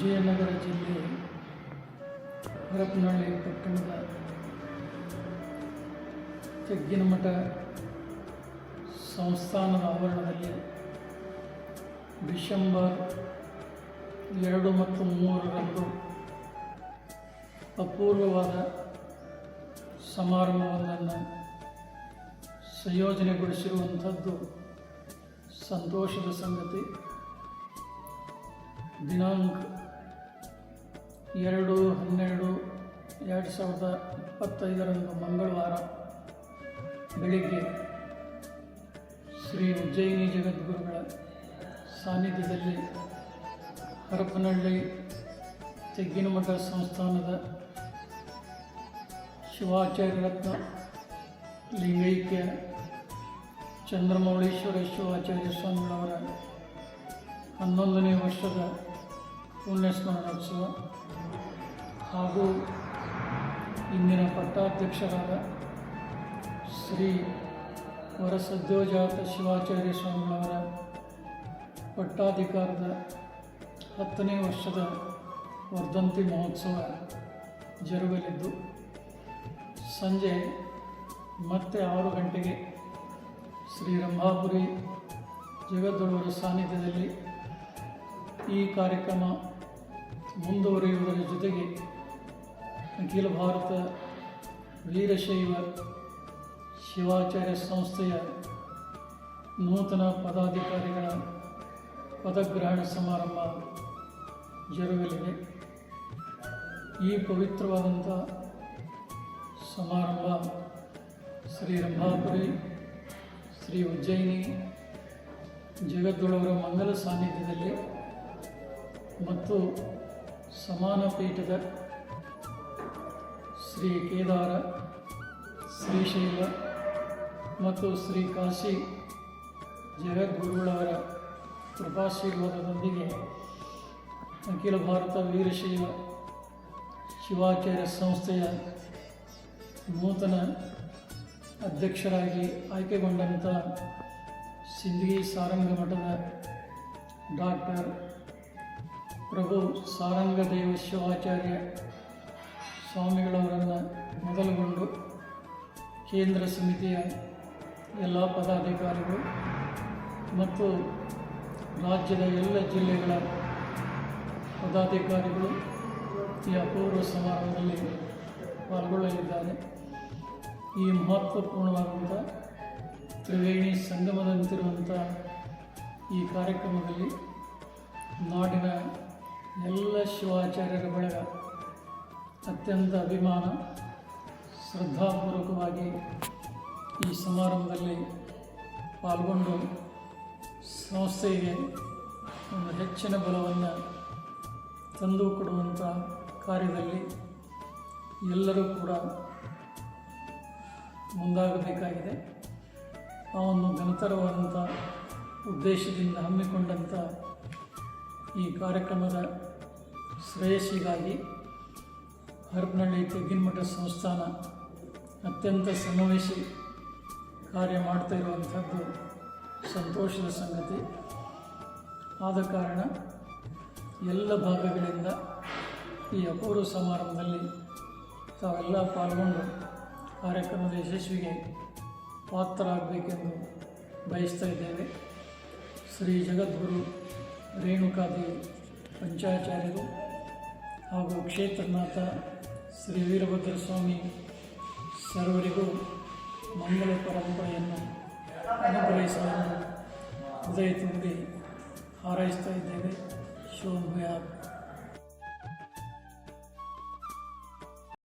ವಿಜಯನಗರ ಜಿಲ್ಲೆ ಹರಪನಹಳ್ಳಿ ಪಟ್ಟಣದ ಜಗ್ಗಿನಮಠ ಸಂಸ್ಥಾನದ ಆವರಣದಲ್ಲಿ ಡಿಸೆಂಬರ್ ಎರಡು ಮತ್ತು ಮೂರರಂದು ಅಪೂರ್ವವಾದ ಸಮಾರಂಭವೊಂದನ್ನು ಸಂಯೋಜನೆಗೊಳಿಸಿರುವಂಥದ್ದು ಸಂತೋಷದ ಸಂಗತಿ. ದಿನಾಂಕ ಎರಡು ಹನ್ನೆರಡು ಎರಡು ಸಾವಿರದ ಇಪ್ಪತ್ತೈದರಂದು ಮಂಗಳವಾರ ಬೆಳಿಗ್ಗೆ ಶ್ರೀ ಉಜ್ಜಯಿನಿ ಜಗದ್ಗುರುಗಳ ಸಾನ್ನಿಧ್ಯದಲ್ಲಿ ಹರಪನಹಳ್ಳಿ ತೆಗ್ಗಿನಮಠ ಸಂಸ್ಥಾನದ ಶಿವಾಚಾರ್ಯ ರತ್ನ ಲಿಂಗೈಕ್ಯ ಚಂದ್ರಮೌಳೇಶ್ವರ ಶಿವಾಚಾರ್ಯ ಸ್ವಾಮಿಗಳವರ ಹನ್ನೊಂದನೇ ವರ್ಷದ ಪುಣ್ಯಸ್ಮರಣೋತ್ಸವ. ಹಾಗೂ ಇಂದಿನ ಪಟ್ಟಾಧ್ಯಕ್ಷರಾದ ಶ್ರೀ ವರಸದ್ಯೋಜಾತ ಶಿವಾಚಾರ್ಯ ಸ್ವಾಮಿಗಳವರ ಪಟ್ಟಾಧಿಕಾರದ ಹತ್ತನೇ ವರ್ಷದ ವರ್ಧಂತಿ ಮಹೋತ್ಸವ ಜರುಗಲಿದ್ದು, ಸಂಜೆ ಮತ್ತೆ ಆರು ಗಂಟೆಗೆ ಶ್ರೀ ರಂಭಾಪುರಿ ಜಗದ್ಗುರುವರ ಸಾನ್ನಿಧ್ಯದಲ್ಲಿ ಈ ಕಾರ್ಯಕ್ರಮ ಮುಂದುವರಿಯುವುದರ ಜೊತೆಗೆ ಅಖಿಲ ಭಾರತ ವೀರಶೈವ ಶಿವಾಚಾರ್ಯ ಸಂಸ್ಥೆಯ ನೂತನ ಪದಾಧಿಕಾರಿಗಳ ಪದಗ್ರಹಣ ಸಮಾರಂಭ ಜರುಗಲಿದೆ. ಈ ಪವಿತ್ರವಾದಂಥ ಸಮಾರಂಭ ಶ್ರೀ ರಂಭಾಪುರಿ, ಶ್ರೀ ಉಜ್ಜಯಿನಿ ಜಗದ್ಗುಳವರ ಮಂಗಲ ಸಾನ್ನಿಧ್ಯದಲ್ಲಿ ಮತ್ತು ಸಮಾನ ಪೀಠದ ಶ್ರೀ ಕೇದಾರ ಶ್ರೀಶೈಲ ಮತ್ತು ಶ್ರೀ ಕಾಶಿ ಜಗದ್ಗುರುಗಳವರ ಕೃಪಾಶೀರ್ವಾದದೊಂದಿಗೆ ಅಖಿಲ ಭಾರತ ವೀರಶೈವ ಶಿವಾಚಾರ್ಯ ಸಂಸ್ಥೆಯ ನೂತನ ಅಧ್ಯಕ್ಷರಾಗಿ ಆಯ್ಕೆಗೊಂಡಂಥ ಸಿಂಧಗಿ ಸಾರಂಗ ಮಠದ ಡಾಕ್ಟರ್ ಪ್ರಭು ಸಾರಂಗದೇವ ಶಿವಾಚಾರ್ಯ ಸ್ವಾಮಿಗಳವರನ್ನು ಮೊದಲುಗೊಂಡು ಕೇಂದ್ರ ಸಮಿತಿಯ ಎಲ್ಲ ಪದಾಧಿಕಾರಿಗಳು ಮತ್ತು ರಾಜ್ಯದ ಎಲ್ಲ ಜಿಲ್ಲೆಗಳ ಪದಾಧಿಕಾರಿಗಳು ಈ ಅಪೂರ್ವ ಸಮಾರಂಭದಲ್ಲಿ ಪಾಲ್ಗೊಳ್ಳಲಿದ್ದಾರೆ. ಈ ಮಹತ್ವಪೂರ್ಣವಾದಂಥ ತ್ರಿವೇಣಿ ಸಂಗಮದಂತಿರುವಂಥ ಈ ಕಾರ್ಯಕ್ರಮದಲ್ಲಿ ನಾಡಿನ ಎಲ್ಲ ಶಿವಾಚಾರ್ಯರ ಬಳಗ ಅತ್ಯಂತ ಅಭಿಮಾನ, ಶ್ರದ್ಧಾಪೂರ್ವಕವಾಗಿ ಈ ಸಮಾರಂಭದಲ್ಲಿ ಪಾಲ್ಗೊಂಡು ಸಂಸ್ಥೆಗೆ ಒಂದು ಹೆಚ್ಚಿನ ಬಲವನ್ನು ತಂದು ಕೊಡುವಂಥ ಕಾರ್ಯದಲ್ಲಿ ಎಲ್ಲರೂ ಕೂಡ ಮುಂದಾಗಬೇಕಾಗಿದೆ. ಆ ಒಂದು ಘನತರವಾದಂಥ ಉದ್ದೇಶದಿಂದ ಹಮ್ಮಿಕೊಂಡಂಥ ಈ ಕಾರ್ಯಕ್ರಮದ ಶ್ರೇಯಸ್ಸಿಗಾಗಿ ಹರಪನಹಳ್ಳಿ ತೆಗ್ಗಿನಮಠ ಸಂಸ್ಥಾನ ಅತ್ಯಂತ ಸಮಾವೇಶಿ ಕಾರ್ಯ ಮಾಡ್ತಾ ಇರುವಂಥದ್ದು ಸಂತೋಷದ ಸಂಗತಿ. ಆದ ಕಾರಣ ಎಲ್ಲ ಭಾಗಗಳಿಂದ ಈ ಅಪೂರ್ವ ಸಮಾರಂಭದಲ್ಲಿ ತಾವೆಲ್ಲ ಪಾಲ್ಗೊಂಡು ಕಾರ್ಯಕ್ರಮದ ಯಶಸ್ವಿಗೆ ಪಾತ್ರರಾಗಬೇಕೆಂದು ಬಯಸ್ತಾ ಇದ್ದೇವೆ. ಶ್ರೀ ಜಗದ್ಗುರು ರೇಣುಕಾದೇವಿ ಪಂಚಾಚಾರ್ಯರು ಹಾಗೂ ಕ್ಷೇತ್ರನಾಥ ಶ್ರೀ ವೀರಭದ್ರ ಸ್ವಾಮಿ ಸರ್ವರಿಗೂ ಮಂಗಳ ಪರಂಪರೆಯನ್ನು ಅನುಗ್ರಹಿಸುವುದನ್ನು ಹೃದಯ ತುಂಬಿ ಹಾರೈಸ್ತಾ ಇದ್ದೇವೆ. ಶಿವಮೊಗ್ಗ